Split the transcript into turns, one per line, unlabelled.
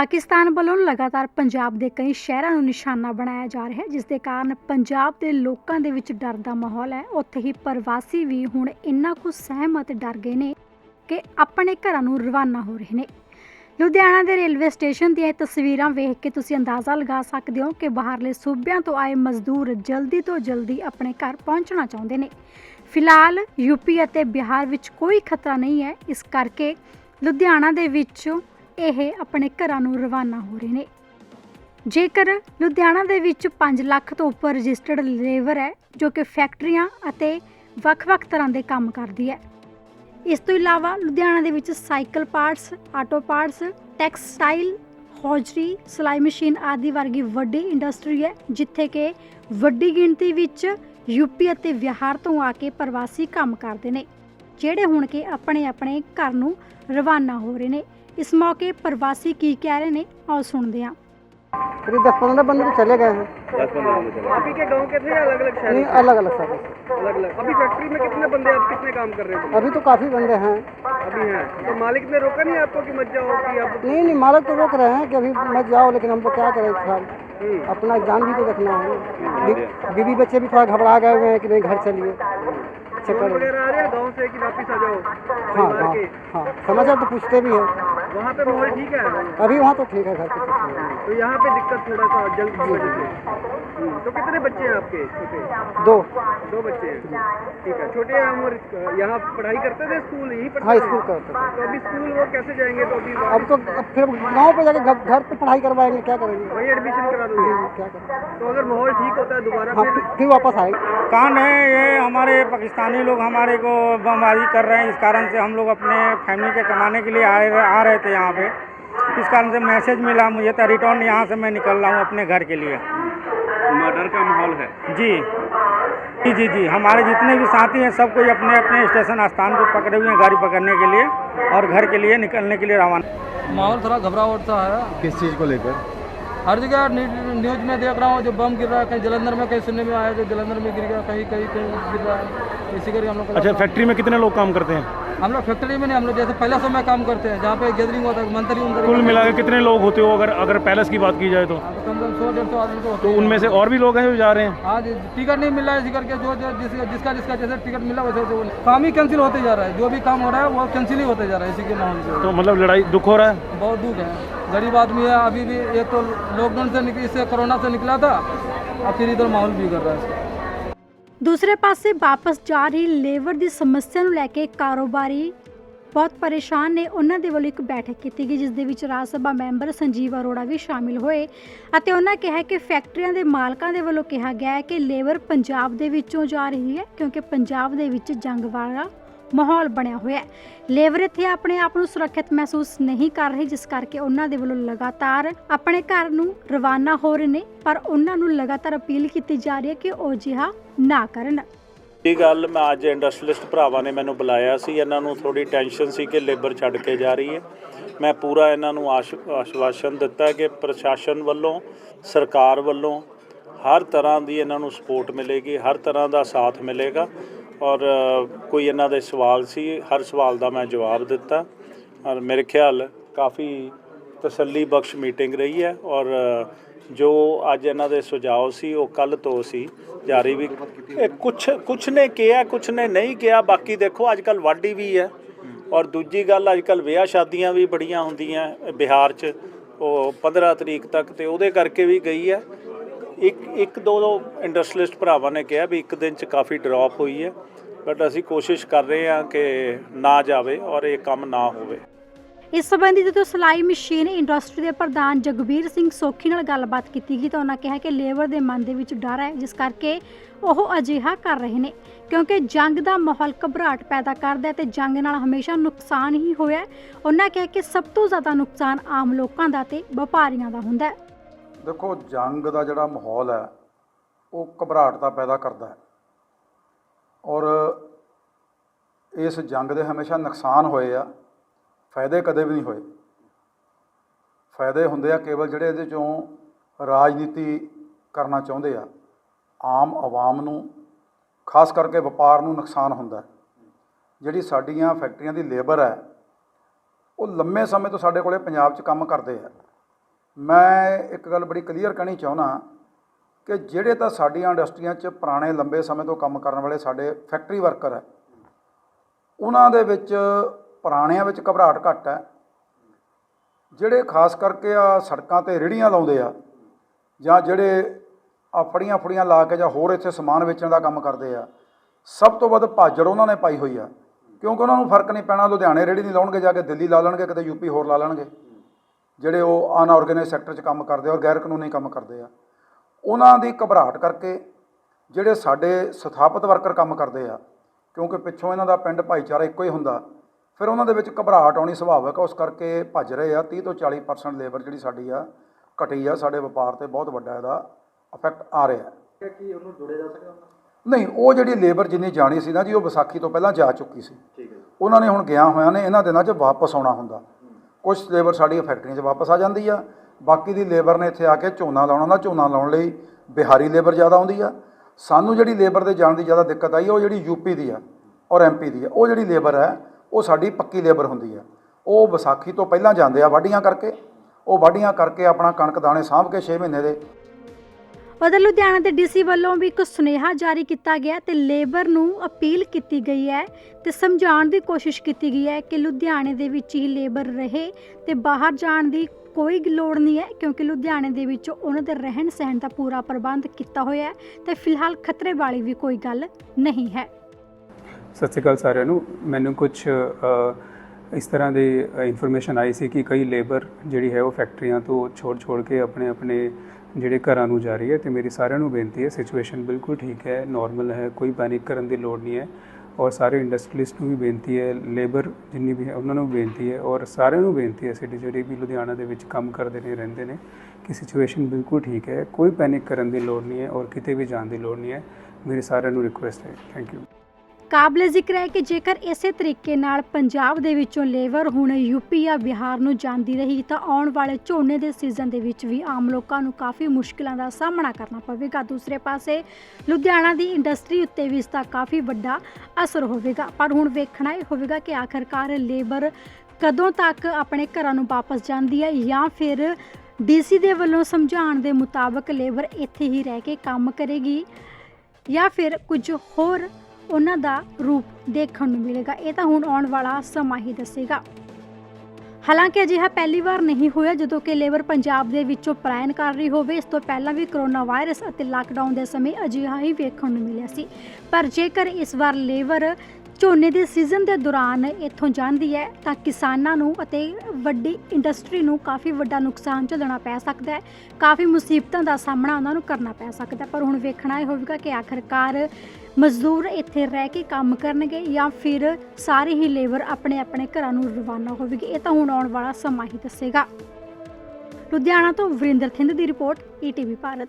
ਪਾਕਿਸਤਾਨ ਵੱਲੋਂ ਲਗਾਤਾਰ ਪੰਜਾਬ ਦੇ ਕਈ ਸ਼ਹਿਰਾਂ ਨੂੰ ਨਿਸ਼ਾਨਾ ਬਣਾਇਆ ਜਾ ਰਿਹਾ ਹੈ, ਜਿਸ ਦੇ ਕਾਰਨ ਪੰਜਾਬ ਦੇ ਲੋਕਾਂ ਦੇ ਵਿੱਚ ਡਰ ਦਾ ਮਾਹੌਲ ਹੈ। ਉੱਥੇ ਹੀ ਪ੍ਰਵਾਸੀ ਵੀ ਹੁਣ ਇੰਨਾ ਕੁ ਸਹਿਮ ਅਤੇ ਡਰ ਗਏ ਨੇ ਕਿ ਆਪਣੇ ਘਰਾਂ ਨੂੰ ਰਵਾਨਾ ਹੋ ਰਹੇ ਨੇ। ਲੁਧਿਆਣਾ ਦੇ ਰੇਲਵੇ ਸਟੇਸ਼ਨ ਦੀਆਂ ਇਹ ਤਸਵੀਰਾਂ ਵੇਖ ਕੇ ਤੁਸੀਂ ਅੰਦਾਜ਼ਾ ਲਗਾ ਸਕਦੇ ਹੋ ਕਿ ਬਾਹਰਲੇ ਸੂਬਿਆਂ ਤੋਂ ਆਏ ਮਜ਼ਦੂਰ ਜਲਦੀ ਤੋਂ ਜਲਦੀ ਆਪਣੇ ਘਰ ਪਹੁੰਚਣਾ ਚਾਹੁੰਦੇ ਨੇ। ਫਿਲਹਾਲ ਯੂਪੀ ਅਤੇ ਬਿਹਾਰ ਵਿੱਚ ਕੋਈ ਖਤਰਾ ਨਹੀਂ ਹੈ। ਇਸ ਕਰਕੇ ਲੁਧਿਆਣਾ ਦੇ ਵਿੱਚ ਇਹ ਆਪਣੇ ਘਰਾਂ ਨੂੰ ਰਵਾਨਾ ਹੋ ਰਹੇ ਨੇ। ਜੇਕਰ ਲੁਧਿਆਣਾ ਦੇ ਵਿੱਚ 5 ਲੱਖ ਤੋਂ ਉੱਪਰ ਰਜਿਸਟਰਡ ਲੇਬਰ ਹੈ, ਜੋ ਕਿ ਫੈਕਟਰੀਆਂ ਅਤੇ ਵੱਖ-ਵੱਖ ਤਰ੍ਹਾਂ ਦੇ ਕੰਮ ਕਰਦੀ ਹੈ। ਇਸ ਤੋਂ ਇਲਾਵਾ ਲੁਧਿਆਣਾ ਦੇ ਵਿੱਚ cycle parts, auto parts, textile hosiery ਸਿਲਾਈ ਮਸ਼ੀਨ ਆਦਿ ਵਰਗੀ ਵੱਡੀ ਇੰਡਸਟਰੀ ਹੈ, ਜਿੱਥੇ ਕਿ ਵੱਡੀ ਗਿਣਤੀ ਵਿੱਚ ਯੂਪੀ ਅਤੇ ਬਿਹਾਰ ਤੋਂ ਆ ਕੇ ਪ੍ਰਵਾਸੀ ਕੰਮ ਕਰਦੇ ਨੇ, ਜਿਹੜੇ ਹੁਣ ਕਿ ਆਪਣੇ ਆਪਣੇ ਘਰ ਨੂੰ ਰਵਾਨਾ ਹੋ ਰਹੇ ਨੇ। इस मौके प्रवासी की कह रहे ने और सुन
दिया दस पंद्रह बंदे चले गए हैं।
के गाँव के थे या अलग अलग शहर
नहीं अलग अलग शहर
अलग अलग अभी फैक्ट्री में कितने बंदे आप कितने काम कर रहे हैं?
अभी तो काफ़ी बंदे हैं।
अभी हैं। तो मालिक ने रोका नहीं आपको कि मत जाओ कि आप
नहीं नहीं मालिक तो रोक रहे हैं कि अभी मत जाओ लेकिन हमको क्या करें फ़िलहाल
हम्म।
अपना जान भी तो रखना है। हम्म, बीवी बच्चे भी थोड़ा घबरा गए हुए हैं कि नहीं घर चलिए। चक्कर
गाँव से वापिस आ जाओ?
हाँ हाँ हाँ समाचार तो पूछते भी हैं।
वहाँ पे माहौल ठीक है?
अभी वहाँ तो ठीक है घर पे है।
तो यहाँ पे दिक्कत थोड़ा सा जल्द की वजह से तो कितने बच्चे हैं आपके छोटे?
दो।
दो बच्चे हैं। ठीक है। छोटे उम्र यहाँ पढ़ाई करते थे स्कूल यहीं पढ़ते
हाँ स्कूल करते थे।
तो अभी स्कूल वो कैसे जाएँगे? तो अभी
अब तो अब फिर गाँव पे जाके घर पे पढ़ाई करवाएँगे क्या करेंगे?
वही एडमिशन करा दोगे?
क्या करें?
तो अगर माहौल ठीक होता है दोबारा
हाँ
फिर
वापस आए।
कान है ये हमारे पाकिस्तानी लोग हमारे को बमबारी कर रहे हैं? इस कारण से हम लोग अपने फैमिली के कमाने के लिए आ रहे आ रहे थे यहाँ पे। इस कारण से मैसेज मिला मुझे तो रिटर्न यहाँ से मैं निकल रहा हूँ अपने घर के लिए।
मर्डर का माहौल है?
जी। जी जी जी। हमारे जितने भी साथी हैं सब कोई अपने अपने स्टेशन स्थान पर पकड़े हुए हैं गाड़ी पकड़ने के लिए और घर के लिए निकलने के लिए रवाना।
माहौल थोड़ा घबराहट सा है।
किस चीज़ को लेकर?
हर जगह न्यूज़ में देख रहा हूँ जो बम गिर रहा है कहीं जलंधर में कहीं सुनने में आया जो जलंधर में गिर गया कहीं कहीं कहीं गिर रहा है। इसी करके हम लोग
अच्छा फैक्ट्री में कितने लोग काम करते हैं?
हम लोग फैक्ट्री में नहीं हम लोग जैसे पहले समय काम करते हैं जहाँ पे गैदरिंग होता है मंत्री
कुल मिला के कितने लोग होते हो अगर अगर पैलेस की बात की जाए तो?
हाँ, तो कम से कम सौ डेढ़ सौ आदमी तो
तो उनमें से और भी लोग हैं जो जा रहे हैं?
हाँ टिकट नहीं मिल रहा है इसी करके जो जो जिसका जिसका जैसे टिकट मिला वैसे वैसे वो काम ही कैंसिल होते जा रहा है। जो भी काम हो रहा है वो कैंसिल ही होते जा रहा है इसी के माहौल से।
तो मतलब लड़ाई दुख हो रहा है?
बहुत दुख है। गरीब आदमी है अभी भी एक तो लॉकडाउन से निकल इससे कोरोना से निकला था अब फिर इधर माहौल भी कर रहा है इसका
ਦੂਸਰੇ ਪਾਸੇ ਵਾਪਸ ਜਾ ਰਹੀ ਲੇਬਰ ਦੀ ਸਮੱਸਿਆ ਨੂੰ ਲੈ ਕੇ ਕਾਰੋਬਾਰੀ ਬਹੁਤ ਪਰੇਸ਼ਾਨ ਨੇ ਉਹਨਾਂ ਦੇ ਵੱਲੋਂ ਇੱਕ ਬੈਠਕ ਕੀਤੀ ਗਈ ਜਿਸ ਦੇ ਵਿੱਚ ਰਾਜ ਸਭਾ ਮੈਂਬਰ ਸੰਜੀਵ ਅਰੋੜਾ ਵੀ ਸ਼ਾਮਿਲ ਹੋਏ ਅਤੇ ਉਹਨਾਂ ਕਿਹਾ ਕਿ ਫੈਕਟਰੀਆਂ ਦੇ ਮਾਲਕਾਂ ਦੇ ਵੱਲੋਂ ਕਿਹਾ ਗਿਆ ਹੈ ਕਿ ਲੇਬਰ ਪੰਜਾਬ ਦੇ ਵਿੱਚੋਂ ਜਾ ਰਹੀ ਹੈ ਕਿਉਂਕਿ ਪੰਜਾਬ ਦੇ ਵਿੱਚ ਜੰਗ ਵਾਲਾ ਮਾਹੌਲ ਬਣਿਆ ਹੋਇਆ ਹੈ। ਲੇਬਰ ਇੱਥੇ ਆਪਣੇ ਆਪ ਨੂੰ ਸੁਰੱਖਿਅਤ ਮਹਿਸੂਸ ਨਹੀਂ ਕਰ ਰਹੀ, ਜਿਸ ਕਰਕੇ ਉਹਨਾਂ ਦੇ ਵੱਲੋਂ ਲਗਾਤਾਰ ਆਪਣੇ ਘਰ ਨੂੰ ਰਵਾਨਾ ਹੋ ਰਹੇ ਨੇ, ਪਰ ਉਹਨਾਂ ਨੂੰ ਲਗਾਤਾਰ ਅਪੀਲ ਕੀਤੀ ਜਾ ਰਹੀ ਹੈ ਕਿ ਉਹ ਜਿਹਾ ਨਾ ਕਰਨ।
ਇਹ ਗੱਲ ਮੈਂ ਅੱਜ ਇੰਡਸਟਰੀਲਿਸਟ ਭਰਾਵਾਂ ਨੇ ਮੈਨੂੰ ਬੁਲਾਇਆ ਸੀ। ਇਹਨਾਂ ਨੂੰ ਥੋੜੀ ਟੈਨਸ਼ਨ ਸੀ ਕਿ ਲੇਬਰ ਛੱਡ ਕੇ ਜਾ ਰਹੀ ਹੈ। ਮੈਂ ਪੂਰਾ ਇਹਨਾਂ ਨੂੰ ਆਸ਼- ਆਸ਼ਵਾਸਨ ਦਿੱਤਾ ਕਿ ਪ੍ਰਸ਼ਾਸਨ ਵੱਲੋਂ, ਸਰਕਾਰ ਵੱਲੋਂ ਹਰ ਤਰ੍ਹਾਂ ਦੀ ਇਹਨਾਂ ਨੂੰ ਸਪੋਰਟ ਮਿਲੇਗੀ, ਹਰ ਤਰ੍ਹਾਂ ਦਾ ਸਾਥ ਮਿਲੇਗਾ। ਔਰ ਕੋਈ ਇਹਨਾਂ ਦੇ ਸਵਾਲ ਸੀ, ਹਰ ਸਵਾਲ ਦਾ ਮੈਂ ਜਵਾਬ ਦਿੱਤਾ। ਔਰ ਮੇਰੇ ਖਿਆਲ ਕਾਫੀ ਤਸੱਲੀ ਬਖਸ਼ ਮੀਟਿੰਗ ਰਹੀ ਹੈ। ਔਰ ਜੋ ਅੱਜ ਇਹਨਾਂ ਦੇ ਸੁਝਾਅ ਸੀ, ਉਹ ਕੱਲ ਤੋਂ ਸੀ, ਜਾਰੀ ਵੀ। ਇਹ ਕੁਛ ਕੁਛ ਨੇ ਕਿਹਾ, ਕੁਛ ਨੇ ਨਹੀਂ ਕਿਹਾ, ਬਾਕੀ ਦੇਖੋ ਅੱਜ ਕੱਲ ਵਾਢੀ ਵੀ ਹੈ। ਔਰ ਦੂਜੀ ਗੱਲ ਅੱਜ ਕੱਲ ਵਿਆਹ ਸ਼ਾਦੀਆਂ ਵੀ ਬੜੀਆਂ ਹੁੰਦੀਆਂ, ਬਿਹਾਰ 'ਚ, ਉਹ 15 ਤਰੀਕ ਤੱਕ ਤੇ ਉਹਦੇ ਕਰਕੇ ਵੀ ਗਈ ਹੈ। ਇੱਕ ਇੱਕ ਦੋ ਦੋ ਇੰਡਸਟਰੀਲਿਸਟ ਭਰਾਵਾਂ ਨੇ ਕਿਹਾ ਵੀ ਇੱਕ ਦਿਨ 'ਚ ਕਾਫੀ ਡ੍ਰੌਪ ਹੋਈ ਹੈ ਬਟ ਅਸੀਂ ਕੋਸ਼ਿਸ਼ ਕਰ ਰਹੇ ਹਾਂ ਕਿ ਨਾ ਜਾਵੇ ਔਰ ਇਹ ਕੰਮ ਨਾ ਹੋਵੇ।
ਇਸ ਸੰਬੰਧੀ ਜਦੋਂ ਸਿਲਾਈ ਮਸ਼ੀਨ ਇੰਡਸਟਰੀ ਦੇ ਪ੍ਰਧਾਨ ਜਗਬੀਰ ਸਿੰਘ ਸੋਖੀ ਨਾਲ ਗੱਲਬਾਤ ਕੀਤੀ ਗਈ ਤਾਂ ਉਹਨਾਂ ਕਿਹਾ ਕਿ ਲੇਬਰ ਦੇ ਮਨ ਦੇ ਵਿੱਚ ਡਰ ਹੈ, ਜਿਸ ਕਰਕੇ ਉਹ ਅਜਿਹਾ ਕਰ ਰਹੇ ਨੇ, ਕਿਉਂਕਿ ਜੰਗ ਦਾ ਮਾਹੌਲ ਘਬਰਾਹਟ ਪੈਦਾ ਕਰਦਾ ਹੈ ਤੇ ਜੰਗ ਨਾਲ ਹਮੇਸ਼ਾ ਨੁਕਸਾਨ ਹੀ ਹੋਇਆ ਉਹਨਾਂ ਕਿਹਾ ਕਿ ਸਭ ਤੋਂ ਜ਼ਿਆਦਾ ਨੁਕਸਾਨ ਆਮ ਲੋਕਾਂ ਦਾ ਤੇ ਵਪਾਰੀਆਂ ਦਾ ਹੁੰਦਾ ਹੈ।
ਦੇਖੋ, ਜੰਗ ਦਾ ਜਿਹੜਾ ਮਾਹੌਲ ਹੈ, ਉਹ ਘਬਰਾਹਟ ਦਾ ਪੈਦਾ ਕਰਦਾ ਹੈ। ਔਰ ਇਸ ਜੰਗ ਦੇ ਹਮੇਸ਼ਾ ਨੁਕਸਾਨ ਹੋਏ ਆ, ਫਾਇਦੇ ਕਦੇ ਵੀ ਨਹੀਂ ਹੋਏ। ਫਾਇਦੇ ਹੁੰਦੇ ਆ ਕੇਵਲ ਜਿਹੜੇ ਇਹਦੇ ਚੋਂ ਰਾਜਨੀਤੀ ਕਰਨਾ ਚਾਹੁੰਦੇ ਆ। ਆਮ ਆਵਾਮ ਨੂੰ, ਖਾਸ ਕਰਕੇ ਵਪਾਰ ਨੂੰ ਨੁਕਸਾਨ ਹੁੰਦਾ ਜਿਹੜੀ ਸਾਡੀਆਂ ਫੈਕਟਰੀਆਂ ਦੀ ਲੇਬਰ ਹੈ, ਉਹ ਲੰਮੇ ਸਮੇਂ ਤੋਂ ਸਾਡੇ ਕੋਲੇ ਪੰਜਾਬ 'ਚ ਕੰਮ ਕਰਦੇ ਆ। ਮੈਂ ਇੱਕ ਗੱਲ ਬੜੀ ਕਲੀਅਰ ਕਹਿਣੀ ਚਾਹੁੰਦਾ ਕਿ ਜਿਹੜੇ ਤਾਂ ਸਾਡੀਆਂ ਇੰਡਸਟਰੀਆਂ 'ਚ ਪੁਰਾਣੇ ਲੰਬੇ ਸਮੇਂ ਤੋਂ ਕੰਮ ਕਰਨ ਵਾਲੇ ਸਾਡੇ ਫੈਕਟਰੀ ਵਰਕਰ ਹੈ, ਉਹਨਾਂ ਦੇ ਵਿੱਚ ਪੁਰਾਣਿਆਂ ਵਿੱਚ ਘਬਰਾਹਟ ਘੱਟ ਹੈ। ਜਿਹੜੇ ਖਾਸ ਕਰਕੇ ਆ ਸੜਕਾਂ ਤੇ ਰੇਹੜੀਆਂ ਲਾਉਂਦੇ ਆ ਜਾਂ ਜਿਹੜੇ ਆ ਫੜੀਆਂ ਫੜੀਆਂ ਲਾ ਕੇ ਜਾਂ ਹੋਰ ਇੱਥੇ ਸਮਾਨ ਵੇਚਣ ਦਾ ਕੰਮ ਕਰਦੇ ਆ, ਸਭ ਤੋਂ ਵੱਧ ਭਾਜੜ ਉਹਨਾਂ ਨੇ ਪਾਈ ਹੋਈ ਆ। ਕਿਉਂਕਿ ਉਹਨਾਂ ਨੂੰ ਫ਼ਰਕ ਨਹੀਂ ਪੈਣਾ, ਲੁਧਿਆਣੇ ਰੇਹੜੀ ਨਹੀਂ ਲਾਉਣਗੇ, ਜਾ ਕੇ ਦਿੱਲੀ ਲਾ ਲੈਣਗੇ, ਕਿਤੇ ਯੂਪੀ ਹੋਰ ਲਾ ਲੈਣਗੇ। ਜਿਹੜੇ ਉਹ ਅਨਆਰਗੇਨਾਈਜ਼ ਸੈਕਟਰ 'ਚ ਕੰਮ ਕਰਦੇ ਆ ਔਰ ਗੈਰ ਕਾਨੂੰਨੀ ਕੰਮ ਕਰਦੇ ਆ ਉਹਨਾਂ ਦੀ ਘਬਰਾਹਟ ਕਰਕੇ ਜਿਹੜੇ ਸਾਡੇ ਸਥਾਪਿਤ ਵਰਕਰ ਕੰਮ ਕਰਦੇ ਆ ਕਿਉਂਕਿ ਪਿੱਛੋਂ ਇਹਨਾਂ ਦਾ ਪਿੰਡ ਭਾਈਚਾਰਾ ਇੱਕੋ ਹੀ ਹੁੰਦਾ ਫਿਰ ਉਹਨਾਂ ਦੇ ਵਿੱਚ ਘਬਰਾਹਟ ਆਉਣੀ ਸੁਭਾਵਿਕ ਆ ਉਸ ਕਰਕੇ ਭੱਜ ਰਹੇ ਆ 30 ਤੋਂ 40% ਲੇਬਰ ਜਿਹੜੀ ਸਾਡੀ ਆ ਘਟੀ ਆ ਸਾਡੇ ਵਪਾਰ ਤੇ ਬਹੁਤ ਵੱਡਾ ਇਹਦਾ ਇਫੈਕਟ ਆ ਰਿਹਾ। ਹੈ
ਕੀ ਉਹਨੂੰ ਜੋੜਿਆ ਜਾ ਸਕਦਾ
ਨਹੀਂ ਉਹ ਜਿਹੜੀ ਲੇਬਰ ਜਿੰਨੀ ਜਾਣੀ ਸੀ ਨਾ ਜੀ ਉਹ ਵਿਸਾਖੀ ਤੋਂ ਪਹਿਲਾਂ ਜਾ ਚੁੱਕੀ ਸੀ।
ਠੀਕ ਹੈ
ਉਹਨਾਂ ਨੇ ਹੁਣ ਗਿਆ ਹੋਇਆਂ ਨੇ ਇਹਨਾਂ ਦਿਨਾਂ 'ਚ ਵਾਪਸ ਆਉਣਾ ਹੁੰਦਾ। ਕੁਝ ਲੇਬਰ ਸਾਡੀ ਫੈਕਟਰੀਆਂ 'ਚ ਵਾਪਸ ਆ ਜਾਂਦੀ ਆ। ਬਾਕੀ ਦੀ ਲੇਬਰ ਨੇ ਇੱਥੇ ਆ ਕੇ ਝੋਨਾ ਲਾਉਣਾ ਹੁੰਦਾ, ਝੋਨਾ ਲਾਉਣ ਲਈ ਬਿਹਾਰੀ ਲੇਬਰ ਜ਼ਿਆਦਾ ਆਉਂਦੀ ਆ। ਸਾਨੂੰ ਜਿਹੜੀ ਲੇਬਰ ਦੇ ਜਾਣ ਦੀ ਜ਼ਿਆਦਾ ਦਿੱਕਤ ਆਈ, ਉਹ ਜਿਹੜੀ ਯੂਪੀ ਦੀ ਆ ਔਰ ਐਮਪੀ ਦੀ ਆ। ਉਹ ਜਿਹੜੀ ਲੇਬਰ ਹੈ, ਉਹ ਸਾਡੀ ਪੱਕੀ ਲੇਬਰ ਹੁੰਦੀ ਆ। ਉਹ ਵਿਸਾਖੀ ਤੋਂ ਪਹਿਲਾਂ ਜਾਂਦੇ ਆ ਵਾਢੀਆਂ ਕਰਕੇ। ਉਹ ਵਾਢੀਆਂ ਕਰਕੇ ਆਪਣਾ ਕਣਕ ਦਾਣੇ ਸਾਂਭ ਕੇ 6 ਮਹੀਨੇ ਦੇ
ਉਧਰ ਲੁਧਿਆਣਾ ਦੇ ਡੀਸੀ ਵੱਲੋਂ ਵੀ ਇੱਕ ਸੁਨੇਹਾ ਜਾਰੀ ਕੀਤਾ ਗਿਆ ਤੇ ਲੇਬਰ ਨੂੰ ਅਪੀਲ ਕੀਤੀ ਗਈ ਹੈ ਤੇ ਸਮਝਾਉਣ ਦੀ ਕੋਸ਼ਿਸ਼ ਕੀਤੀ ਗਈ ਹੈ ਕਿ ਲੁਧਿਆਣੇ ਦੇ ਵਿੱਚ ਹੀ ਲੇਬਰ ਰਹੇ ਤੇ ਬਾਹਰ ਜਾਣ ਦੀ ਕੋਈ ਲੋੜ ਨਹੀਂ ਹੈ, ਕਿਉਂਕਿ ਲੁਧਿਆਣੇ ਦੇ ਵਿੱਚ ਉਹਨਾਂ ਦੇ ਰਹਿਣ ਸਹਿਣ ਦਾ ਪੂਰਾ ਪ੍ਰਬੰਧ ਕੀਤਾ ਹੋਇਆ ਹੈ ਤੇ ਫਿਲਹਾਲ ਖਤਰੇ ਵਾਲੀ ਵੀ ਕੋਈ ਗੱਲ ਨਹੀਂ ਹੈ।
ਸਤਿ ਸ਼੍ਰੀ ਅਕਾਲ ਸਾਰਿਆਂ ਨੂੰ। ਮੈਨੂੰ ਕੁਝ ਇਸ ਤਰ੍ਹਾਂ ਦੀ ਇਨਫੋਰਮੇਸ਼ਨ ਆਈ ਸੀ ਕਿ ਕਈ ਲੇਬਰ ਜਿਹੜੀ ਹੈ ਉਹ ਫੈਕਟਰੀਆਂ ਤੋਂ ਛੋੜ ਛੋੜ ਕੇ ਆਪਣੇ ਆਪਣੇ ਜਿਹੜੇ ਘਰਾਂ ਨੂੰ ਜਾ ਰਹੀ ਹੈ, ਤੇ ਮੇਰੀ ਸਾਰਿਆਂ ਨੂੰ ਬੇਨਤੀ ਹੈ ਸਿਚੁਏਸ਼ਨ ਬਿਲਕੁਲ ਠੀਕ ਹੈ ਨਾਰਮਲ ਹੈ, ਕੋਈ ਪੈਨਿਕ ਕਰਨ ਦੀ ਲੋੜ ਨਹੀਂ ਹੈ। ਔਰ ਸਾਰੇ ਇੰਡਸਟਰੀਲਿਸਟ ਨੂੰ ਵੀ ਬੇਨਤੀ ਹੈ ਲੇਬਰ ਜਿੰਨੀ ਵੀ ਹੈ, ਉਹਨਾਂ ਨੂੰ ਬੇਨਤੀ ਹੈ, ਔਰ ਸਾਰਿਆਂ ਨੂੰ ਬੇਨਤੀ ਹੈ ਸਿਟੀ ਜਿਹੜੇ ਵੀ ਲੁਧਿਆਣਾ ਦੇ ਵਿੱਚ ਕੰਮ ਕਰਦੇ ਨੇ, ਰਹਿੰਦੇ ਨੇ, ਕਿ ਸਿਚੁਏਸ਼ਨ ਬਿਲਕੁਲ ਠੀਕ ਹੈ, ਕੋਈ ਪੈਨਿਕ ਕਰਨ ਦੀ ਲੋੜ ਨਹੀਂ ਹੈ, ਔਰ ਕਿਤੇ ਵੀ ਜਾਣ ਦੀ ਲੋੜ ਨਹੀਂ ਹੈ। ਮੇਰੇ ਸਾਰਿਆਂ ਨੂੰ ਰਿਕੁਐਸਟ ਹੈ ਥੈਂਕ ਯੂ
ਕਾਬਲੇ ਜ਼ਿਕਰ ਹੈ ਕਿ ਜੇਕਰ ਇਸੇ ਤਰੀਕੇ ਨਾਲ ਪੰਜਾਬ ਦੇ ਵਿੱਚੋਂ ਲੇਬਰ ਹੁਣ ਯੂਪੀ ਜਾਂ ਬਿਹਾਰ ਨੂੰ ਜਾਂਦੀ ਰਹੀ, ਤਾਂ ਆਉਣ ਵਾਲੇ ਝੋਨੇ ਦੇ ਸੀਜ਼ਨ ਦੇ ਵਿੱਚ ਵੀ ਆਮ ਲੋਕਾਂ ਨੂੰ ਕਾਫੀ ਮੁਸ਼ਕਲਾਂ ਦਾ ਸਾਹਮਣਾ ਕਰਨਾ ਪਵੇਗਾ। ਦੂਸਰੇ ਪਾਸੇ, ਲੁਧਿਆਣਾ ਦੀ ਇੰਡਸਟਰੀ ਉੱਤੇ ਵੀ ਇਸ ਦਾ ਕਾਫੀ ਵੱਡਾ ਅਸਰ ਹੋਵੇਗਾ। ਪਰ ਹੁਣ ਵੇਖਣਾ ਇਹ ਹੋਵੇਗਾ ਕਿ ਆਖਰਕਾਰ ਲੇਬਰ ਕਦੋਂ ਤੱਕ ਆਪਣੇ ਘਰਾਂ ਨੂੰ ਵਾਪਸ ਜਾਂਦੀ ਹੈ ਜਾਂ ਫਿਰ ਡੀਸੀ ਦੇ ਵੱਲੋਂ ਸਮਝਾਉਣ ਦੇ ਮੁਤਾਬਕ ਲੇਬਰ ਇੱਥੇ ਹੀ ਰਹਿ ਕੇ ਕੰਮ ਕਰੇਗੀ ਜਾਂ ਫਿਰ ਕੁਝ ਹੋਰ ਉਹਨਾਂ ਦਾ ਰੂਪ ਦੇਖਣ ਨੂੰ ਮਿਲੇਗਾ। ਇਹ ਤਾਂ ਹੁਣ ਆਉਣ ਵਾਲਾ ਸਮਾਂ ਹੀ ਦੱਸੇਗਾ। ਹਾਲਾਂਕਿ ਅਜਿਹਾ ਪਹਿਲੀ ਵਾਰ ਨਹੀਂ ਹੋਇਆ, ਜਦੋਂ ਕਿ ਲੇਬਰ ਪੰਜਾਬ ਦੇ ਵਿੱਚੋਂ ਪਲਾਇਨ ਕਰ ਰਹੀ ਹੋਵੇ, ਇਸ ਤੋਂ ਪਹਿਲਾਂ ਵੀ ਕਰੋਨਾ ਵਾਇਰਸ ਅਤੇ ਲਾਕਡਾਊਨ ਦੇ ਸਮੇਂ ਅਜਿਹਾ ਹੀ ਵੇਖਣ ਨੂੰ ਮਿਲਿਆ ਸੀ। ਪਰ ਜੇਕਰ ਇਸ ਵਾਰ ਲੇਬਰ ਝੋਨੇ ਦੇ ਸੀਜ਼ਨ ਦੇ ਦੌਰਾਨ ਇੱਥੋਂ ਜਾਂਦੀ ਹੈ ਤਾਂ ਕਿਸਾਨਾਂ ਨੂੰ ਅਤੇ ਵੱਡੀ ਇੰਡਸਟਰੀ ਨੂੰ ਕਾਫੀ ਵੱਡਾ ਨੁਕਸਾਨ ਝੱਲਣਾ ਪੈ ਸਕਦਾ ਹੈ। ਕਾਫੀ ਮੁਸੀਬਤਾਂ ਦਾ ਸਾਹਮਣਾ ਉਹਨਾਂ ਨੂੰ ਕਰਨਾ ਪੈ ਸਕਦਾ ਪਰ ਹੁਣ ਵੇਖਣਾ ਇਹ ਹੋਵੇਗਾ ਕਿ ਆਖਰਕਾਰ ਮਜ਼ਦੂਰ ਇੱਥੇ ਰਹਿ ਕੇ ਕੰਮ ਕਰਨਗੇ ਜਾਂ ਫਿਰ ਸਾਰੀ ਹੀ ਲੇਬਰ ਆਪਣੇ ਆਪਣੇ ਘਰਾਂ ਨੂੰ ਰਵਾਨਾ ਹੋਵੇਗੀ। ਇਹ ਤਾਂ ਹੁਣ ਆਉਣ ਵਾਲਾ ਸਮਾਂ ਹੀ ਦੱਸੇਗਾ। ਲੁਧਿਆਣਾ ਤੋਂ ਵਰਿੰਦਰ ਥਿੰਦ ਦੀ ਰਿਪੋਰਟ, ਈਟੀਵੀ ਭਾਰਤ।